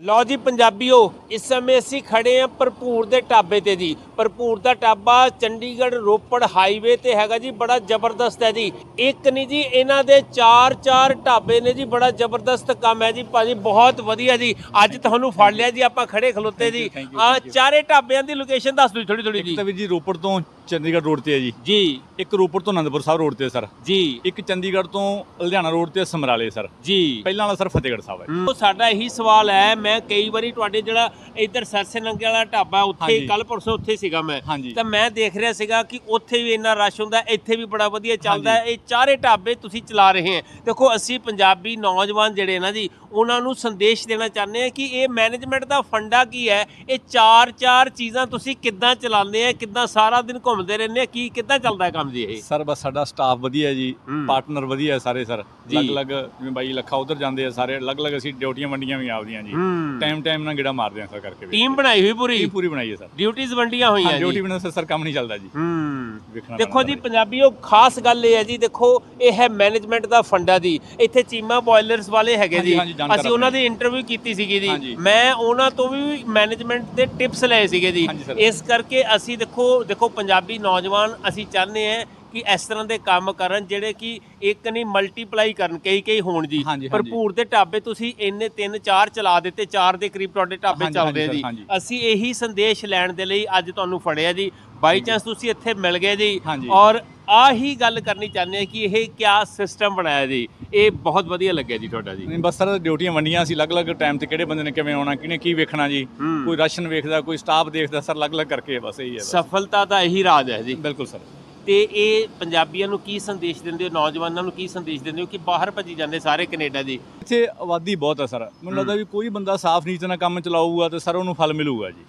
ਲਓ ਜੀ ਪੰਜਾਬੀਓ ਇਸ ਸਮੇਂ ਅਸੀਂ ਖੜੇ ਹਾਂ ਭਰਪੂਰ ਦੇ ਢਾਬੇ ਤੇ ਜੀ। ਭਰਪੂਰ ਦਾ ਢਾਬਾ ਚੰਡੀਗੜ੍ਹ ਰੋਪੜ ਹਾਈਵੇ ਤੇ ਹੈਗਾ ਜੀ ਬੜਾ ਜ਼ਬਰਦਸਤ ਹੈ ਜੀ। ਇੱਕ ਨਹੀਂ ਜੀ ਇਹਨਾਂ ਦੇ ਚਾਰ ਚਾਰ ਢਾਬੇ ਨੇ ਜੀ ਬੜਾ ਜ਼ਬਰਦਸਤ ਕੰਮ ਹੈ ਜੀ। ਭਾਜੀ ਬਹੁਤ ਵਧੀਆ ਜੀ। ਅੱਜ ਤੁਹਾਨੂੰ ਫੜ ਲਿਆ ਜੀ ਆਪਾਂ ਖੜੇ ਖਲੋਤੇ ਜੀ। ਆ. ਚਾਰੇ ਢਾਬਿਆਂ ਦੀ ਲੋਕੇਸ਼ਨ ਦੱਸ ਦਿਓ ਥੋੜੀ ਥੋੜੀ ਇੱਕ ਜੀ ਤਾਂ ਜੀ ਰੋਪੜ ਤੋਂ ਚੰਡੀਗੜ੍ਹ ਰੋਡ ਤੇ ਹੈ ਜੀ। ਜੀ। ਇੱਕ ਰੋਪੜ ਤੋਂ ਆਨੰਦਪੁਰ ਸਾਹਿਬ ਰੋਡ ਤੇ ਸਰ। ਜੀ। ਇੱਕ ਚੰਡੀਗੜ੍ਹ ਤੋਂ ਲੁਧਿਆਣਾ ਰੋਡ ਤੇ ਸਮਰਾਲੇ ਸਰ। ਜੀ। ਪਹਿਲਾਂ ਵਾਲਾ ਸਰ ਫਤਿਹਗੜ੍ਹ ਸਾਹਿਬ ਹੈ। ਉਹ ਸਾਡਾ ਇਹੀ ਸਵਾਲ ਹੈ ਮੈਂ ਕਈ ਵਾਰੀ ਤੁਹਾਡੇ ਜਿਹੜਾ ਇੱਧਰ ਸਰਸੇ ਨੰਗੇ ਵਾਲਾ ਢਾਬਾ ਉੱਥੇ। ਕੱਲ ਪਰਸੋਂ ਉੱਥੇ ਸੀਗਾ ਮੈਂ। ਹਾਂਜੀ। ਤਾਂ ਮੈਂ ਦੇਖ ਰਿਹਾ ਸੀਗਾ ਕਿ ਉੱਥੇ ਵੀ ਇੰਨਾ ਰਸ਼ ਹੁੰਦਾ ਇੱਥੇ ਵੀ ਬੜਾ ਵਧੀਆ ਚੱਲਦਾ ਹੈ। ਇਹ ਚਾਰੇ ਢਾਬੇ ਤੁਸੀਂ ਚਲਾ ਰਹੇ ਹੈ। ਦੇਖੋ ਅਸੀਂ ਪੰਜਾਬੀ ਨੌਜਵਾਨ ਜਿਹੜੇ ਨਾ ਜੀ ਉਹਨਾਂ ਨੂੰ ਸੰਦੇਸ਼ ਦੇਣਾ ਚਾਹੁੰਦੇ ਆ ਕਿ ਇਹ ਮੈਨੇਜਮੈਂਟ ਦਾ ਫੰਡਾ ਕੀ ਹੈ? ਇਹ ਚਾਰ ਚਾਰ ਚੀਜ਼ਾਂ ਤੁਸੀਂ ਕਿੱਦਾਂ ਚਲਾਉਂਦੇ ਆ ਕਿੱਦਾਂ ਸਾਰਾ ਦਿਨ ਘੁੰਮਦੇ ਰਹਿੰਦੇ ਆ ਕੀ ਕਿੱਦਾਂ ਚੱਲਦਾ ਹੈ ਕੰਮ ਜੀ ਇਹ? ਸਰ ਬਸ ਸਾਡਾ ਸਟਾਫ ਵਧੀਆ ਹੈ ਜੀ। ਹੂੰ। ਪਾਰਟਨਰ ਵਧੀਆ ਹੈ ਸਾਰੇ ਸਰ। ਜੀ। ਅਲੱਗ-ਅਲੱਗ ਜਿਵੇਂ ਬਾਈ ਲੱਖਾ ਉਧਰ ਜਾਂਦੇ ਆ ਸਾਰੇ ਅਲੱਗ-ਅਲੱਗ ਅਸੀਂ ਡਿਊਟੀਆਂ ਵੰਡੀਆਂ ਵੀ ਆਪਦੀਆਂ ਜੀ। ਹੂੰ। ਟਾਈਮ ਟਾਈਮ ਨਾਲ ਗੇੜਾ ਮਾਰਦੇ ਆ ਸਰ ਕਰਕੇ ਵੀ। ਟੀਮ ਬਣਾਈ ਹੋਈ ਪੂਰੀ? ਟੀਮ ਪੂਰੀ ਬਣਾਈ ਹੈ ਸਰ। ਡਿਊਟੀਆਂ ਵੰਡੀਆਂ ਹੋਈਆਂ ਹਾਂ ਜੀ ਡਿਊਟੀ ਬਿਨਾਂ ਸਰ ਕੰਮ ਨਹੀਂ ਚੱਲਦਾ ਜੀ ਹੂੰ ਦੇਖੋ ਜੀ। ਪੰਜਾਬੀਓ ਖਾਸ ਗੱਲ ਇਹ ਹੈ ਜੀ ਦੇਖੋ ਇਹ ਹੈ ਮੈਨੇਜਮੈਂਟ ਦਾ ਫੰਡਾ ਜੀ ਇੱਥੇ ਚੀਮਾ ਬੋਇਲਰਸ ਵਾਲੇ ਹੈਗੇ ਜੀ ਅਸੀਂ ਉਹਨਾਂ। ਦੀ ਇੰਟਰਵਿਊ ਕੀਤੀ ਸੀਗੀ ਜੀ। ਮੈਂ ਉਹਨਾਂ ਤੋਂ ਵੀ ਮੈਨੇਜਮੈਂਟ ਦੇ ਟਿਪਸ ਲਏ ਸੀਗੇ ਜੀ। ਇਸ ਕਰਕੇ ਅਸੀਂ ਦੇਖੋ ਦੇਖੋ ਪੰਜਾਬੀ ਨੌਜਵਾਨ ਅਸੀਂ ਚਾਹੁੰਦੇ ਹਾਂ ਕਿ ਇਸ ਤਰ੍ਹਾਂ ਦੇ ਕੰਮ ਕਰਨ ਜਿਹੜੇ ਕਿ ਇੱਕ ਨਹੀਂ ਮਲਟੀਪਲਾਈ ਕਰਨ ਕਈ ਕਈ ਹੋਣ ਜੀ ਹਾਂਜੀ, ਹਾਂਜੀ। ਭਰਪੂਰ ਦੇ ਢਾਬੇ ਤੁਸੀਂ ਇੰਨੇ ਤਿੰਨ ਚਾਰ ਚਲਾ ਦਿੱਤੇ ਚਾਰ ਦੇ ਕਰੀਬ ਤੁਹਾਡੇ ਢਾਬੇ ਹਾਂਜੀ, ਚੱਲਦੇ ਆ ਹਾਂਜੀ, ਜੀ ਹਾਂਜੀ। ਅਸੀਂ ਇਹੀ ਸੰਦੇਸ਼ ਲੈਣ ਦੇ ਲਈ ਅੱਜ ਤੁਹਾਨੂੰ ਫੜਿਆ ਜੀ ਬਾਈ ਚਾਂਸ ਤੁਸੀਂ ਇੱਥੇ ਮਿਲ ਗਏ ਜੀ ਹਾਂਜੀ। ਔਰ ਆਹੀ ਗੱਲ ਕਰਨੀ ਚਾਹੁੰਦੇ ਆ ਕਿ ਇਹ ਕਿਆ ਸਿਸਟਮ ਬਣਾਇਆ ਜੀ ਇਹ ਬਹੁਤ ਵਧੀਆ ਲੱਗਿਆ ਜੀ ਤੁਹਾਡਾ ਜੀ ਨਹੀਂ ਬਸ ਸਰ ਡਿਊਟੀਆਂ ਵੰਡੀਆਂ ਸੀ ਅਲੱਗ-ਅਲੱਗ ਟਾਈਮ ਤੇ ਕਿਹੜੇ ਬੰਦੇ ਨੇ ਕਿਵੇਂ ਆਉਣਾ ਕਿਹਨੇ ਕੀ ਵੇਖਣਾ ਜੀ ਹੂੰ। ਕੋਈ ਰਾਸ਼ਨ ਵੇਖਦਾ ਕੋਈ ਸਟਾਫ ਦੇਖਦਾ ਸਰ ਅਲੱਗ-ਅਲੱਗ ਕਰਕੇ ਬਸ ਇਹੀ ਹੈ ਬਸ। ਸਫਲਤਾ ਦਾ ਇਹੀ ਰਾਜ ਹੈ ਜੀ ਬਿਲਕੁਲ ਸਰ ਤੇ ਇਹ ਪੰਜਾਬੀਆਂ ਨੂੰ ਕੀ ਸੰਦੇਸ਼ ਦਿੰਦੇ ਹੋ? ਨੌਜਵਾਨਾਂ ਨੂੰ ਕੀ ਸੰਦੇਸ਼ ਦਿੰਦੇ ਹੋ ਕਿ ਬਾਹਰ ਭੱਜੀ ਜਾਂਦੇ ਸਾਰੇ ਕੈਨੇਡਾ ਜੀ ਇੱਥੇ ਆਬਾਦੀ ਬਹੁਤ ਹੈ ਸਰ। ਮੈਨੂੰ ਲੱਗਦਾ ਵੀ ਕੋਈ ਬੰਦਾ ਸਾਫ਼ ਨੀਤ ਨਾਲ ਕੰਮ ਚਲਾਊਗਾ ਤੇ ਸਰ ਉਹਨੂੰ ਫਲ ਮਿਲੂਗਾ ਜੀ।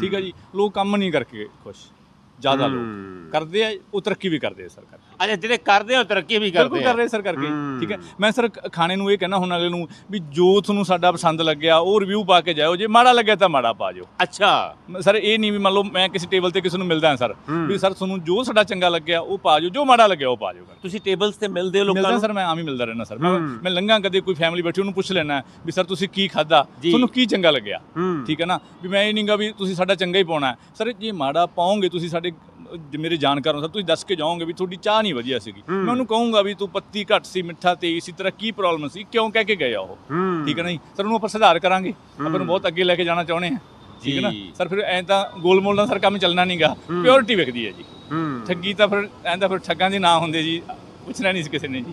ਠੀਕ ਹੈ ਜੀ? ਲੋਕ ਕੰਮ ਨਹੀਂ ਕਰਕੇ ਖੁਸ਼। ਜ਼ਿਆਦਾ। ਲੋਕ। ਕਰਦੇ ਆ ਉਹ ਤਰੱਕੀ ਵੀ ਕਰਦੇ ਆ ਸਰ ਕਰਕੇ ਅੱਛਾ ਜਿਹੜੇ ਕਰਦੇ ਹੋ ਤਰੱਕੀ ਵੀ ਬਿਲਕੁਲ ਕਰਦੇ ਕਰ ਆ ਰਹੇ ਸਰ ਕਰਕੇ। ਹੂੰ। ਠੀਕ ਹੈ? ਮੈਂ ਸਰ ਖਾਣੇ ਨੂੰ ਇਹ ਕਹਿਣਾ ਹੁਣ ਅਗਲੇ ਨੂੰ ਵੀ ਜੋ ਤੁਹਾਨੂੰ ਸਾਡਾ ਪਸੰਦ ਲੱਗਿਆ ਉਹ ਰਿਵਿਊ ਪਾ ਕੇ ਜਾਓ ਜੇ ਮਾੜਾ ਲੱਗਿਆ ਤਾਂ ਮਾੜਾ ਪਾ ਜਾਓ ਅੱਛਾ। ਮ- ਸਰ ਇਹ ਨਹੀਂ ਵੀ ਮੰਨ ਲਓ ਮੈਂ ਕਿਸੇ ਟੇਬਲ ਤੇ ਕਿਸੇ ਨੂੰ ਮਿਲਦਾ ਹਾਂ ਸਰ ਹੂੰ। ਵੀ ਸਰ ਤੁਹਾਨੂੰ ਜੋ ਸਾਡਾ ਚੰਗਾ ਲੱਗਿਆ ਉਹ ਪਾ ਜਾਓ ਜੋ ਮਾੜਾ ਲੱਗਿਆ ਉਹ ਪਾ ਜਾਓ ਤੁਸੀਂ ਟੇਬਲਸ ਤੇ ਮਿਲਦੇ ਹੋ ਲੋਕਾਂ ਮਿਲਦਾ ਨੂੰ? ਸਰ ਮੈਂ ਆਮ ਹੀ ਮਿਲਦਾ ਰਹਿਣਾ ਸਰ। ਮੈਂ ਹੂੰ। ਮੈਂ ਲੰਘਾਂ ਕਦੇ ਕੋਈ ਫੈਮਿਲੀ ਬੈਠੀ ਉਹਨੂੰ ਪੁੱਛ ਲੈਣਾ ਵੀ ਸਰ ਤੁਸੀਂ ਕੀ ਖਾਦਾ ਜੀ। ਤੁਹਾਨੂੰ ਕੀ ਚੰਗਾ ਲੱਗਿਆ? ਹੂੰ। ਠੀਕ ਹੈ ਨਾ? ਵੀ ਮੈਂ ਇਹ ਨਹੀਂਗਾ ਵੀ ਤੁਸੀਂ ਸਾਡਾ ਚੰਗਾ ਹੀ ਪਾਉਣਾ। ਸਰ ਜੇ ਮਾੜਾ ਪਾਓਗੇ ਤੁਸੀਂ ਸਾਡੇ ਮੇਰੇ ਜਾਣਕਾਰ ਹੋ ਸਰ ਤੁਸੀਂ ਦੱਸ ਕੇ ਜਾਓਗੇ ਵੀ ਤੁਹਾਡੀ ਚਾਹ ਨਹੀਂ ਵਧੀਆ ਸੀਗੀ। ਮੈਂ ਉਹਨੂੰ ਕਹੂੰਗਾ ਵੀ ਤੂੰ ਪੱਤੀ ਘੱਟ ਸੀ ਮਿੱਠਾ ਤੇ ਇਸੇ ਤਰ੍ਹਾਂ ਕੀ ਪ੍ਰੋਬਲਮ ਸੀ? ਕਿਉਂ ਕਹਿ ਕੇ ਗਏ ਆ ਉਹ? ਠੀਕ ਹੈ ਨਾ ਜੀ? ਸਰ ਉਹਨੂੰ ਆਪਾਂ ਸੁਧਾਰ ਕਰਾਂਗੇ। ਆਪਾਂ ਨੂੰ ਬਹੁਤ ਅੱਗੇ ਲੈ ਕੇ ਜਾਣਾ ਚਾਹੁੰਦੇ ਹਾਂ। ਠੀਕ ਹੈ ਨਾ। ਸਰ ਫਿਰ ਐਂ ਤਾਂ ਗੋਲਮੋਲ ਨਾਲ ਸਰ ਕੰਮ ਚੱਲਣਾ ਨਹੀਂਗਾ। ਪਿਓਰਿਟੀ ਵਿਕਦੀ ਹੈ ਜੀ। ਠੱਗੀ ਤਾਂ ਫਿਰ ਐਂ ਤਾਂ ਫਿਰ ਠੱਗਾਂ ਦੇ ਨਾਂ ਹੁੰਦੇ ਜੀ। ਪੁੱਛਣਾ ਨਹੀਂ ਸੀ ਕਿਸੇ ਨੇ ਜੀ।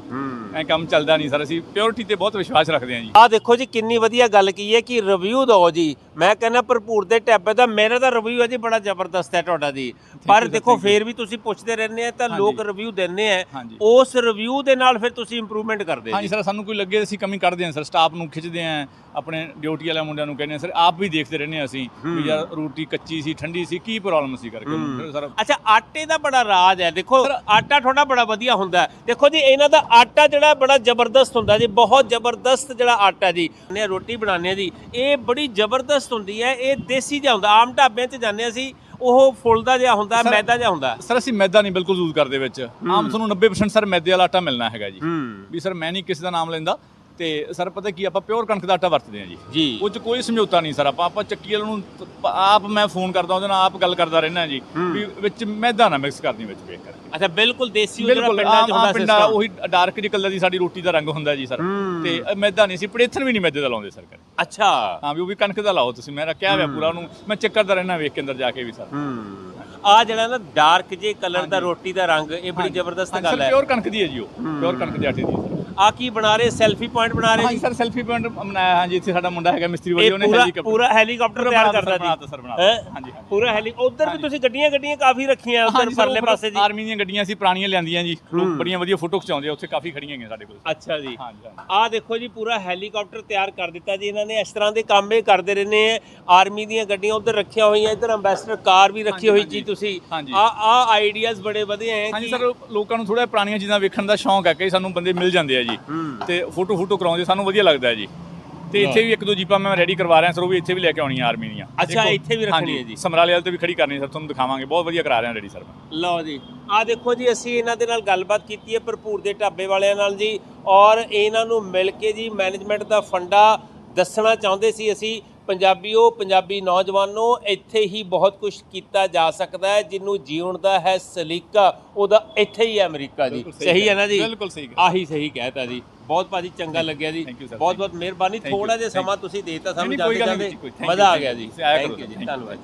ਐਂ ਕੰਮ ਚੱਲਦਾ ਨਹੀਂ ਸਰ। ਅਸੀਂ ਪਿਓਰਿਟੀ ਤੇ ਬਹੁਤ ਵਿਸ਼ਵਾਸ ਰੱਖਦੇ ਹਾਂ ਜੀ। ਆ ਦੇਖੋ ਜੀ ਕਿੰਨੀ ਵਧੀਆ ਗੱਲ ਕੀ ਹੈ ਕਿ ਰਿਵਿਊ ਦਿਓ ਜੀ। ਮੈਂ ਕਹਿੰਦਾ ਭਰਪੂਰ ਦੇ ਟੈਬੇ ਦਾ ਮੇਰਾ ਤਾਂ ਰਿਵਿਊ ਹੈ ਜੀ ਬੜਾ ਜ਼ਬਰਦਸਤ ਹੈ ਤੁਹਾਡਾ ਜੀ ਪਰ ਦੇਖੋ. ਫੇਰ ਵੀ ਤੁਸੀਂ ਪੁੱਛਦੇ ਰਹਿੰਦੇ ਆ ਤਾਂ। ਲੋਕ ਰਿਵਿਊ ਦਿੰਦੇ ਆ। ਉਸ ਰਿਵਿਊ ਦੇ ਨਾਲ ਫਿਰ ਤੁਸੀਂ ਇੰਪਰੂਵਮੈਂਟ ਕਰਦੇ ਹਾਂਜੀ ਜੀ ਸਰ ਸਾਨੂੰ ਕੋਈ ਲੱਗੇ ਅਸੀਂ ਕਮੀ ਕੱਢਦੇ ਹਾਂ ਸਰ ਸਟਾਫ ਨੂੰ ਖਿੱਚਦੇ ਹਾਂ ਆਪਣੇ ਡਿਊਟੀ ਵਾਲੇ ਮੁੰਡਿਆਂ ਨੂੰ ਕਹਿੰਦੇ ਹਾਂ ਸਰ ਆਪ ਵੀ ਦੇਖਦੇ ਰਹਿੰਦੇ ਹਾਂ ਅਸੀਂ। ਵੀ ਯਾਰ ਰੋਟੀ ਕੱਚੀ ਸੀ ਠੰਡੀ ਸੀ ਕੀ ਪ੍ਰੋਬਲਮ ਸੀ ਕਰਕੇ ਸਰ ਅੱਛਾ ਆਟੇ ਦਾ ਬੜਾ ਰਾਜ ਹੈ ਦੇਖੋ ਆਟਾ ਤੁਹਾਡਾ ਬੜਾ ਵਧੀਆ ਹੁੰਦਾ। ਦੇਖੋ ਜੀ ਇਹਨਾਂ ਦਾ ਆਟਾ ਜਿਹੜਾ ਬੜਾ ਜ਼ਬਰਦਸਤ ਹੁੰਦਾ ਜੀ ਬਹੁਤ ਜ਼ਬਰਦਸਤ ਜਿਹੜਾ ਆਟਾ ਜੀ ਨੇ ਰੋਟੀ ਬਣਾਉਂਦੇ ਆ ਜੀ ਇਹ ਬੜੀ ਜ਼ਬਰਦਸਤ ਹੁੰਦੀ ਹੈ ਇਹ ਦੇਸੀ ਜਿਹਾ ਹੁੰਦਾ ਆਮ ਢਾਬਿਆਂ 'ਚ ਜਾਂਦੇ ਅਸੀਂ ਉਹ ਫੁੱਲਦਾ ਜਿਹਾ ਹੁੰਦਾ ਮੈਦਾ ਜਿਹਾ ਹੁੰਦਾ। ਸਰ ਅਸੀਂ ਮੈਦਾ ਨਹੀਂ ਬਿਲਕੁਲ ਯੂਜ਼ ਕਰਦੇ ਵਿੱਚ। ਆਮ ਤੁਹਾਨੂੰ 90% ਸਰ ਮੈਦੇ ਵਾਲਾ ਆਟਾ ਮਿਲਣਾ ਹੈਗਾ ਜੀ। ਵੀ ਸਰ ਮੈਂ ਨਹੀਂ ਕਿਸੇ ਦਾ ਨਾਮ ਲੈਂਦਾ। ਤੇ ਸਰ ਪਤਾ ਕੀ ਆਪਾਂ ਪਿਓਰ ਕਣਕ ਦਾ ਆਟਾ ਵਰਤਦੇ ਹਾਂ ਜੀ। ਜੀ। ਉਹ ਚ ਕੋਈ ਸਮਝੌਤਾ ਨਹੀਂ ਸਰ ਆਪਾਂ ਆਪਾਂ ਚੱਕੀ ਵਾਲੇ ਨੂੰ ਪ- ਆਪ ਮੈਂ ਫੋਨ ਕਰਦਾ ਉਹਦੇ ਨਾਲ ਆਪ ਗੱਲ ਕਰਦਾ ਰਹਿਣਾ ਜੀ। ਵੀ ਵਿੱਚ ਮੈਦਾ ਨਾ ਮਿਕਸ ਕਰਨੀ ਵਿੱਚ ਵੇਖ ਕਰਕੇ ਅੱਛਾ ਬਿਲਕੁਲ ਦੇਸੀ ਉਹ ਜਿਹੜਾ ਬਿਲਕੁਲ ਪਿੰਡਾਂ 'ਚ ਆਮ ਹੁੰਦਾ ਪਿੰਡਾਂ system। ਉਹੀ ਡਾਰਕ ਜਿਹੀ ਕਲਰ ਦੀ ਸਾਡੀ ਰੋਟੀ ਦਾ ਰੰਗ ਹੁੰਦਾ ਜੀ ਸਰ। ਤੇ ਮੈਦਾ ਨਹੀਂ ਸੀ ਪੜੇਥਨ ਵੀ ਨਹੀਂ ਮੈਦੇ ਦਾ ਲਾਉਂਦੇ ਸਰ ਕਰੇ ਅੱਛਾ। ਹਾਂ ਵੀ ਉਹ ਵੀ ਕਣਕ ਦਾ ਲਾਓ ਤੁਸੀਂ ਮੈਂ ਰੱਖਿਆ ਹੋਇਆ ਪੂਰਾ ਉਹਨੂੰ ਮੈਂ ਚੈੱਕ ਕਰਦਾ ਰਹਿਣਾ ਵੇਖ ਕੇ ਅੰਦਰ ਜਾ ਕੇ ਵੀ ਸਰ। ਆ ਜਿਹੜਾ ਨਾ ਡਾਰਕ ਜੇ ਕਲਰ ਦਾ ਰੋਟੀ ਦਾ ਰੰਗ ਇਹ ਬੜੀ ਜ਼ਬਰਦਸਤ ਗੱਲ ਹੈ। ਪਿਓਰ ਕਣਕ ਦੀ ਹੈ ਜੀ ਉਹ। ਪਿਓਰ ਕਣਕ ਦੇ ਆਟੇ ਦੀ ਹੈ ਸਰ। ਆ ਕੀ ਬਣਾ ਰਹੇ? ਸੈਲਫੀ ਪੁਆਇੰਟ ਬਣਾ ਰਹੇ ਹਾਂਜੀ ਜੀ? ਸਰ ਸੈਲਫੀ ਪੁਆਇੰਟ ਬਣਾਇਆ ਹਾਂਜੀ ਇੱਥੇ ਸਾਡਾ ਮੁੰਡਾ ਹੈਗਾ ਮਿਸਤਰੀ ਵਾਲੀ ਇਹ ਉਹਨੇ ਪੂਰਾ ਹੈਲੀਕਾਪਟਰ ਪੂਰਾ ਹੈਲੀਕਾਪਟਰ ਪੂਰਾ ਤਿਆਰ ਬਣਾ ਕਰਦਾ ਜੀ। ਸਰ, ਬਣਾ ਦਿੱਤਾ। ਹੈਂ? ਹਾਂਜੀ, ਹਾਂਜੀ। ਪੂਰਾ ਹੈਲੀ ਉਧਰ ਵੀ ਤੁਸੀਂ ਗੱਡੀਆਂ ਗੱਡੀਆਂ ਕਾਫੀ ਰੱਖੀਆਂ ਉਧਰ ਪਰਲੇ ਪਾਸੇ ਜੀ। ਆਰਮੀ ਦੀਆਂ ਗੱਡੀਆਂ ਸੀ ਪੁਰਾਣੀਆਂ ਲਿਆਂਦੀਆਂ ਜੀ। ਲੋਕ ਬੜੀਆਂ ਵਧੀਆ ਫੋਟੋ ਖਿਚਾਉਂਦੇ ਆ ਉੱਥੇ ਕਾਫੀ ਖੜੀਆਂ ਹੈਗੀਆਂ ਸਾਡੇ ਕੋਲ। ਅੱਛਾ ਜੀ। ਹਾਂਜੀ ਹਾਂਜੀ। ਆ ਦੇਖੋ ਜੀ ਪੂਰਾ ਹੈਲੀਕਾਪਟਰ ਤਿਆਰ ਕਰ ਦਿੱਤਾ ਜੀ ਇਹਨਾਂ ਨੇ। ਇਸ ਤਰ੍ਹਾਂ ਦੇ ਕੰਮ ਇਹ ਕਰਦੇ ਰਹਿੰਦੇ ਆ। ਆਰਮੀ ਦੀਆਂ ਗੱਡੀਆਂ ਉਧਰ ਰੱਖੀਆਂ ਹੋਈਆਂ ਇੱਧਰ ਅੰਬੈਸਡਰ ਕਾਰ ਵੀ ਰੱਖੀ ਹੋਈ ਜੀ ਤੁਸੀਂ। ਹਾਂਜੀ। ਆ ਆ ਆਈਡੀਆਜ਼ ਬੜੇ ਵਧੀਆ ਹੈ ਹਾਂਜੀ ਕਿ ਸਰ ਲੋਕਾਂ ਨੂੰ ਥੋੜਾ ਪੁਰਾਣੀਆਂ ਚੀਜ਼ਾਂ ਵੇਖਣ ਦਾ ਸ਼ੌਂਕ ਹੈ ਕਿ ਸਾਨੂੰ ਬੰਦੇ ਮਿਲ ਜਾਂਦੇ ਆ ਜੀ। ਤੇ ਫੋਟੋ ਫੋਟੋ ਕਰਾਉਂਦੇ ਸਾਨੂੰ ਵਧੀਆ ਲੱਗਦਾ ਹੈ ਜੀ। ਤੇ ਇੱਥੇ ਵੀ ਇੱਕ ਦੋ ਜੀਪਾਂ ਮੈਂ ਰੈਡੀ ਕਰਵਾ ਰਿਹਾ ਸਰ ਉਹ ਵੀ ਇੱਥੇ ਵੀ ਲੈ ਕੇ ਆਉਣੀਆਂ ਆਰਮੀ ਦੀਆਂ। ਅੱਛਾ, ਇੱਥੇ ਵੀ ਰੱਖਣੀ ਹੈ ਜੀ। ਸਮਰਾਲੇ ਵਾਲੇ ਤੇ ਵੀ ਖੜੀ ਕਰਨੀ ਸਰ ਤੁਹਾਨੂੰ ਦਿਖਾਵਾਂਗੇ। ਬਹੁਤ ਵਧੀਆ ਕਰਾ ਰਹੇ ਹਾਂ ਰੈਡੀ ਸਰ ਮੈਂ। ਲਓ ਜੀ। ਆ ਦੇਖੋ ਜੀ ਅਸੀਂ ਇਹਨਾਂ ਦੇ ਨਾਲ ਗੱਲਬਾਤ ਕੀਤੀ ਹੈ ਭਰਪੂਰ ਦੇ ਢਾਬੇ ਵਾਲਿਆਂ ਨਾਲ ਜੀ। ਔਰ ਇਹਨਾਂ ਨੂੰ ਮਿਲ ਕੇ ਜੀ ਮੈਨੇਜਮੈਂਟ ਦਾ ਫੰਡਾ ਦੱਸਣਾ ਚਾਹੁੰਦੇ ਸੀ ਅਸੀਂ। ਪੰਜਾਬੀਓ ਪੰਜਾਬੀ ਨੌਜਵਾਨੋ ਇੱਥੇ ਹੀ ਬਹੁਤ ਕੁਝ ਕੀਤਾ ਜਾ ਸਕਦਾ ਹੈ ਜਿਹਨੂੰ ਜੀਉਣ ਦਾ ਹੈ ਸਲੀਕਾ। ਉਹਦਾ ਇੱਥੇ ਹੀ ਹੈ ਅਮਰੀਕਾ ਜੀ। ਸਹੀ ਹੈ ਨਾ ਜੀ? ਬਿਲਕੁਲ ਸਹੀ। ਆਹੀ ਸਹੀ ਕਹਿਤਾ ਜੀ। ਬਹੁਤ ਭਾਜੀ ਚੰਗਾ ਲੱਗਿਆ ਜੀ. ਬਹੁਤ ਬਹੁਤ ਮਿਹਰਬਾਨੀ। ਥੋੜਾ ਜਿਹਾ ਸਮਾਂ ਤੁਸੀਂ ਦੇਤਾ ਸਾਨੂੰ ਜਾਂਦੇ ਮਜ਼ਾ ਆ ਗਿਆ ਜੀ। ਥੈਂਕ ਯੂ ਜੀ. ਧੰਨਵਾਦ